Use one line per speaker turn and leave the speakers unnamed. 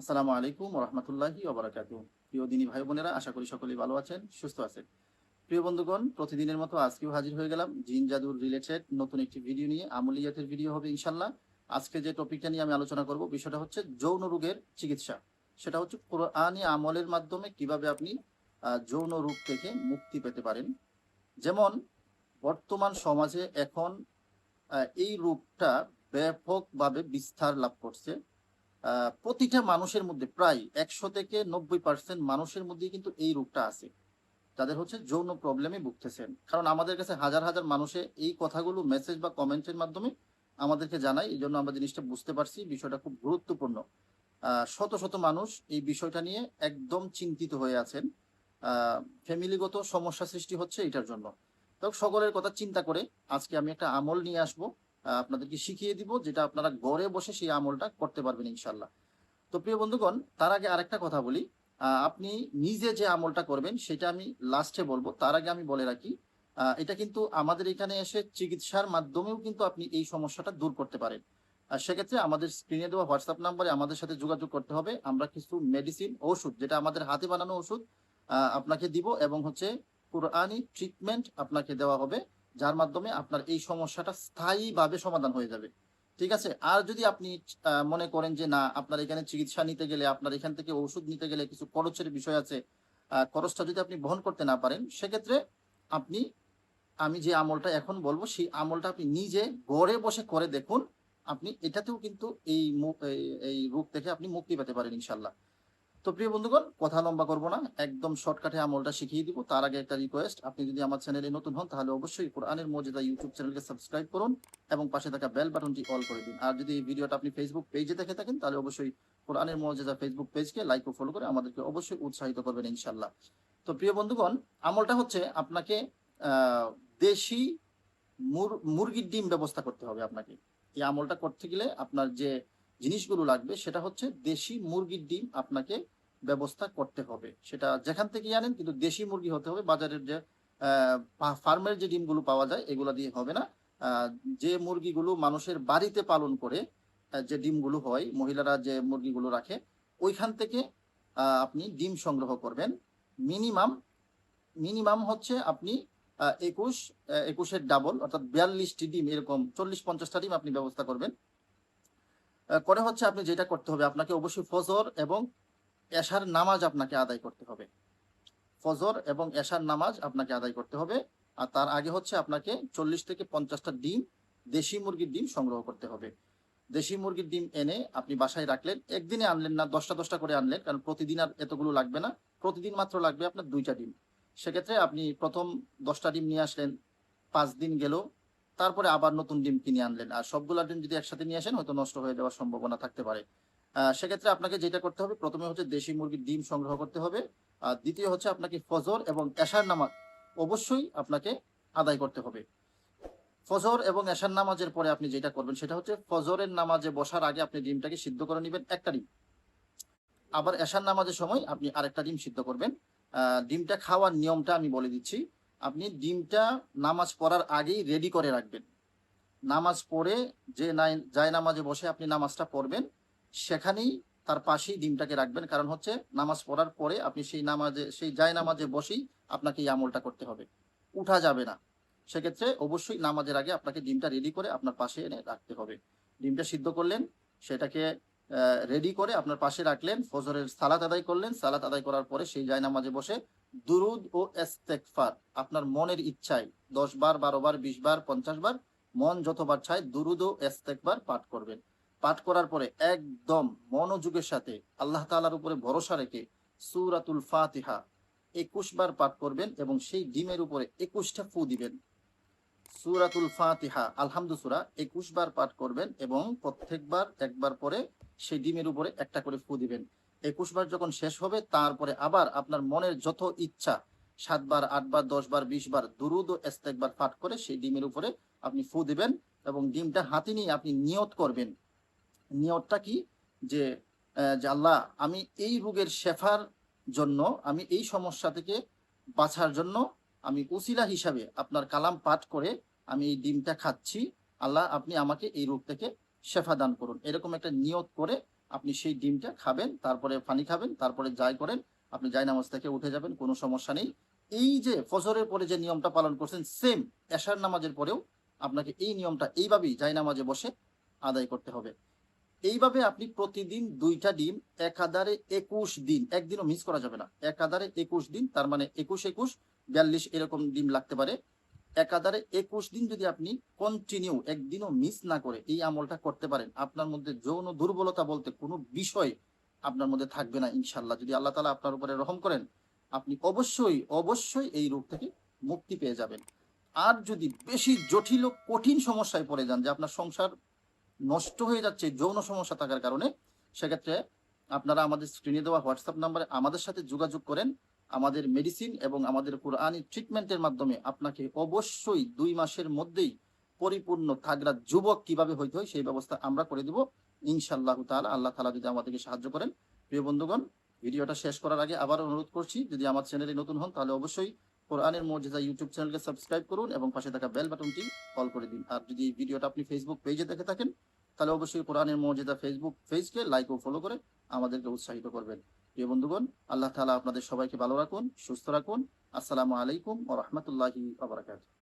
আসসালামু আলাইকুম রহমতুল্লাহি ওবরাকাত প্রিয় দিনী ভাই বোনেরা, আশা করি সকলেই ভালো আছেন, সুস্থ আছেন। প্রিয় বন্ধুগণ, প্রতিদিনের মতো আজকেও হাজির হয়ে গেলাম জিন জাদুর রিলেটেড নতুন একটি ভিডিও নিয়ে। আমলিয়াতের ভিডিও হবে ইনশাল্লাহ আজকে যে টপিকটা নিয়ে আমি আলোচনা করব, বিষয়টা হচ্ছে যৌন রোগের চিকিৎসা। সেটা হচ্ছে কোরআনি আমলের মাধ্যমে কীভাবে আপনি যৌন রোগ থেকে মুক্তি পেতে পারেন। যেমন, বর্তমান সমাজে এখন এই রোগটা ব্যাপকভাবে বিস্তার লাভ করছে। প্রতিটা মানুষের মধ্যে প্রায় একশো থেকে নব্বই পার্সেন্ট মানুষের মধ্যেই কিন্তু এই রোগটা আছে। যাদের হচ্ছে যৌন প্রবলেমে ভুগতেছেন। কারণ আমাদের কাছে হাজার হাজার মানুষে এই কথাগুলো মেসেজ বা কমেন্টের মাধ্যমে আমাদেরকে জানায়। এই জন্য আমরা জিনিসটা বুঝতে পারছি, বিষয়টা খুব গুরুত্বপূর্ণ। শত শত মানুষ এই বিষয়টা নিয়ে একদম চিন্তিত হয়ে আছেন। ফ্যামিলিগত সমস্যা সৃষ্টি হচ্ছে এটার জন্য। তো সকলের কথা চিন্তা করে আজকে আমি একটা আমল নিয়ে আসব। আপনাদেরকে শিখিয়ে দিব যেটা আপনারা ঘরে বসে সেই আমলটা করতে পারবেন ইনশাল্লাহ তো প্রিয় বন্ধুগণ, তার আগে আরেকটা কথা বলি। আপনি নিজে যে আমলটা করবেন, সেটা আমি লাস্টে বলব। তার আগে আমি বলে রাখি এটা কিন্তু আমাদের এখানে এসে চিকিৎসার মাধ্যমেও কিন্তু আপনি এই সমস্যাটা দূর করতে পারেন। আর সেক্ষেত্রে আমাদের স্ক্রিনে দেওয়া হোয়াটসঅ্যাপ নাম্বারে আমাদের সাথে যোগাযোগ করতে হবে। আমরা কিছু মেডিসিন ওষুধ, যেটা আমাদের হাতে বানানো ওষুধ আপনাকে দিব এবং হচ্ছে কোরআনি ট্রিটমেন্ট আপনাকে দেওয়া হবে। যার মাধ্যমে আপনার এই সমস্যাটা স্থায়ীভাবে সমাধান হয়ে যাবে। ঠিক আছে? আর যদি আপনি মনে করেন যে না, আপনার এখানে চিকিৎসা নিতে গেলে, আপনার এখান থেকে ওষুধ নিতে গেলে কিছু খরচের বিষয় আছে খরচটা যদি আপনি বহন করতে না পারেন, সেক্ষেত্রে আপনি, আমি যে আমলটা এখন বলব, সেই আমলটা আপনি নিজে ঘরে বসে করে দেখুন, আপনি এটাতেও কিন্তু এই- এই রোগ থেকে আপনি মুক্তি পেতে পারেন ইনশাল্লাহ তো প্রিয় বন্ধুগণ, কথা লম্বা করব না। একদম শর্টকাটে আমলটা শিখিয়ে দিব। তার আগে একটা রিকোয়েস্ট আপনি যদি আমার চ্যানেলে নতুন হন, তাহলে অবশ্যই কোরআনের মর্যাদা ইউটিউব চ্যানেলকে সাবস্ক্রাইব করুন এবং পাশে থাকা বেল বাটনটি অল করে দিন। আর যদি ভিডিওটা আপনি ফেসবুক পেজে দেখে থাকেন, তাহলে অবশ্যই কোরআনের মর্যাদা ফেসবুক পেজকে লাইক ও ফলো করে আমাদেরকে অবশ্যই উৎসাহিত করবেন ইনশাল্লাহ তো প্রিয় বন্ধুগণ, আমলটা হচ্ছে আপনাকে দেশি মুর- মুরগির ডিম ব্যবস্থা করতে হবে আপনাকে। এই আমলটা করতে গেলে আপনার যে জিনিসগুলো লাগবে, সেটা হচ্ছে দেশি মুরগির ডিম আপনাকে ব্যবস্থা করতে হবে। সেটা যেখান থেকে আনেন কিন্তু দেশি মুরগি হতে হবে। বাজারের যে ফার্মের যে ডিমগুলো পাওয়া যায়, এগুলো দিয়ে হবে না। যে মুরগিগুলো মানুষের বাড়িতে পালন করে যে ডিমগুলো হয়, মহিলারা যে মুরগিগুলো রাখে, ওইখান থেকে আপনি ডিম সংগ্রহ করবেন। মিনিমাম মিনিমাম হচ্ছে আপনি একুশ একুশের ডাবল, অর্থাৎ বিয়াল্লিশটি ডিম, এরকম চল্লিশ পঞ্চাশটা ডিম আপনি ব্যবস্থা করবেন। করে হচ্ছে আপনি যেটা করতে হবে, আপনাকে অবশ্যই ফজর এবং এশার নামাজ আপনাকে আদায় করতে হবে। ফজর এবং এশার নামাজ আপনাকে আদায় করতে হবে। আর তার আগে হচ্ছে আপনাকে চল্লিশ থেকে পঞ্চাশটা ডিম, দেশি মুরগির ডিম সংগ্রহ করতে হবে। দেশি মুরগির ডিম এনে আপনি বাসায় রাখলেন, একদিনে আনলেন না, দশটা দশটা করে আনলেন, কারণ প্রতিদিন আর এতগুলো লাগবে না। প্রতিদিন মাত্র লাগবে আপনার দুইটা ডিম। সেক্ষেত্রে আপনি প্রথম দশটা ডিম নিয়ে আসলেন, পাঁচ দিন গেল, তারপরে আবার নতুন ডিম কিনে আনলেন। আর সবগুলা ডিম যদি একসাথে নিয়ে আসেন, হয়তো নষ্ট হয়ে যাওয়ার সম্ভাবনা থাকতে পারে। সেক্ষেত্রে আপনাকে যেটা করতে হবে, প্রথমে হচ্ছে দেশি মুরগির ডিম সংগ্রহ করতে হবে। আর দ্বিতীয় হচ্ছে আপনাকে ফজর এবং এশার নামাজ অবশ্যই আপনাকে আদায় করতে হবে। ফজর এবং এশার নামাজের পরে আপনি যেটা করবেন, সেটা হচ্ছে ফজরের নামাজে বসার আগে আপনি ডিমটাকে সিদ্ধ করে নেবেন একটা ডিম। আবার এশার নামাজের সময় আপনি আরেকটা ডিম সিদ্ধ করবেন। ডিমটা খাওয়ার নিয়মটা আমি বলে দিচ্ছি। আপনি ডিমটা নামাজ পড়ার আগেই রেডি করে রাখবেন। নামাজ পড়ে যে নাই, যায় নামাজে বসে আপনি নামাজটা পড়বেন। সেখানেই তার পাশেই ডিমটাকে রাখবেন। কারণ হচ্ছে নামাজ পড়ার পরে আপনি সেই নামাজে, সেই যায় নামাজে বসেই আপনাকে এই আমলটা করতে হবে। উঠা যাবে না। সেক্ষেত্রে অবশ্যই নামাজের আগে আপনাকে ডিমটা রেডি করে আপনার পাশে এনে রাখতে হবে। ডিমটা সিদ্ধ করলেন, সেটাকে রেডি করে আপনার পাশে রাখলেন, ফজরের সালাত আদায় করলেন, সালাত আদায় করার পরে সেই যায় নামাজে বসে দুরুদ ও এস্তেকফার আপনার মনের ইচ্ছায় দশ বার, বারো বার, বিশ বার, পঞ্চাশ বার মন যতবার চায় দুরুদ ও এস্তেকবার পাঠ করবেন। পাঠ করার পরে একদম মনোযোগের সাথে আল্লাহ তাআলার উপরে ভরসা রেখে সুরাতুল ফাতিহা একুশ বার পাঠ করবেন এবং সেই ডিমের উপরে একুশটা ফু দিবেন। সুরাতুল ফাতিহা আলহামদুসুরা একুশ বার পাঠ করবেন এবং প্রত্যেকবার একবার পরে সেই ডিমের উপরে একটা করে ফু দিবেন। একুশ বার যখন শেষ হবে, তারপরে আবার আপনার মনের যত ইচ্ছা সাতবার আটবার দশ বার, বিশ বার দুরুদ ও এস্তেকবার পাঠ করে সেই ডিমের উপরে আপনি ফু দিবেন এবং ডিমটা হাতে নিয়ে আপনি নিয়ত করবেন। নিয়তটা কি? যে আল্লাহ, আমি এই রোগের শেফার জন্য, আমি এই সমস্যা থেকে বাঁচার জন্য আমি উসিলা হিসাবে আপনার কালাম পাঠ করে আমি এই ডিমটা খাচ্ছি। আল্লাহ, আপনি আমাকে এই রোগ থেকে শেফা দান করুন। এরকম একটা নিয়ত করে আপনি সেই ডিমটা খাবেন, তারপরে পানি খাবেন, তারপরে যাই করেন, আপনি যাই নামাজ থেকে উঠে যাবেন, কোনো সমস্যা নেই। এই যে ফজরের পরে যে নিয়মটা পালন করছেন সেম এশার নামাজের পরেও আপনাকে এই নিয়মটা এইভাবেই যাই নামাজে বসে আদায় করতে হবে। এইভাবে আপনি প্রতিদিন দুইটা ডিম একাধারে একুশ দিন, একদিনও মিস করা যাবে না। একাধারে একুশ দিন, তার মানে একুশ একুশ, বিয়াল্লিশ এরকম ডিম লাগতে পারে। একাধারে একুশ দিন যদি আপনি কন্টিনিউ একদিনও মিস না করে এই আমলটা করতে পারেন, আপনার মধ্যে যৌন দুর্বলতা বলতে কোনো বিষয় আপনার মধ্যে থাকবে না ইনশাল্লাহ যদি আল্লাহ তালা আপনার উপরে রহম করেন, আপনি অবশ্যই অবশ্যই এই রোগ থেকে মুক্তি পেয়ে যাবেন। আর যদি বেশি জটিল ও কঠিন সমস্যায় পড়ে যান, যে আপনার সংসার নষ্ট হয়ে যাচ্ছে, যৌন সমস্যা থাকার কারণে, সেক্ষেত্রে আপনারা আমাদের স্ক্রিনে দেওয়া হোয়াটসঅ্যাপ নাম্বারে আমাদের সাথে যোগাযোগ করেন। আমাদের মেডিসিন এবং আমাদের কোরআনি ট্রিটমেন্টের মাধ্যমে আপনাকে অবশ্যই দুই মাসের মধ্যেই পরিপূর্ণ থাগরা যুবক কীভাবে হইতে হয় সেই ব্যবস্থা আমরা করে দিব। ইনশাল্লাহ তাআলা, আল্লাহ তালা যদি আমাদেরকে সাহায্য করেন। প্রিয় বন্ধুগণ, ভিডিওটা শেষ করার আগে আবার অনুরোধ করছি, যদি আমার চ্যানেলে নতুন হন তাহলে অবশ্যই কোরআনের মর্যাদা ইউটিউব চ্যানেলকে সাবস্ক্রাইব করুন এবং পাশে থাকা বেল বাটনটি কল করে দিন। আর যদি ভিডিওটা আপনি ফেসবুক পেজে দেখে থাকেন, তাহলে অবশ্যই কোরআনের মর্যাদা ফেসবুক পেজকে লাইক ও ফলো করে আমাদেরকে উৎসাহিত করবেন। প্রিয় বন্ধুগণ, আল্লাহ তাআলা আপনাদের সবাইকে ভালো রাখুন, সুস্থ রাখুন। আসসালামু আলাইকুম ও রহমতুল্লাহি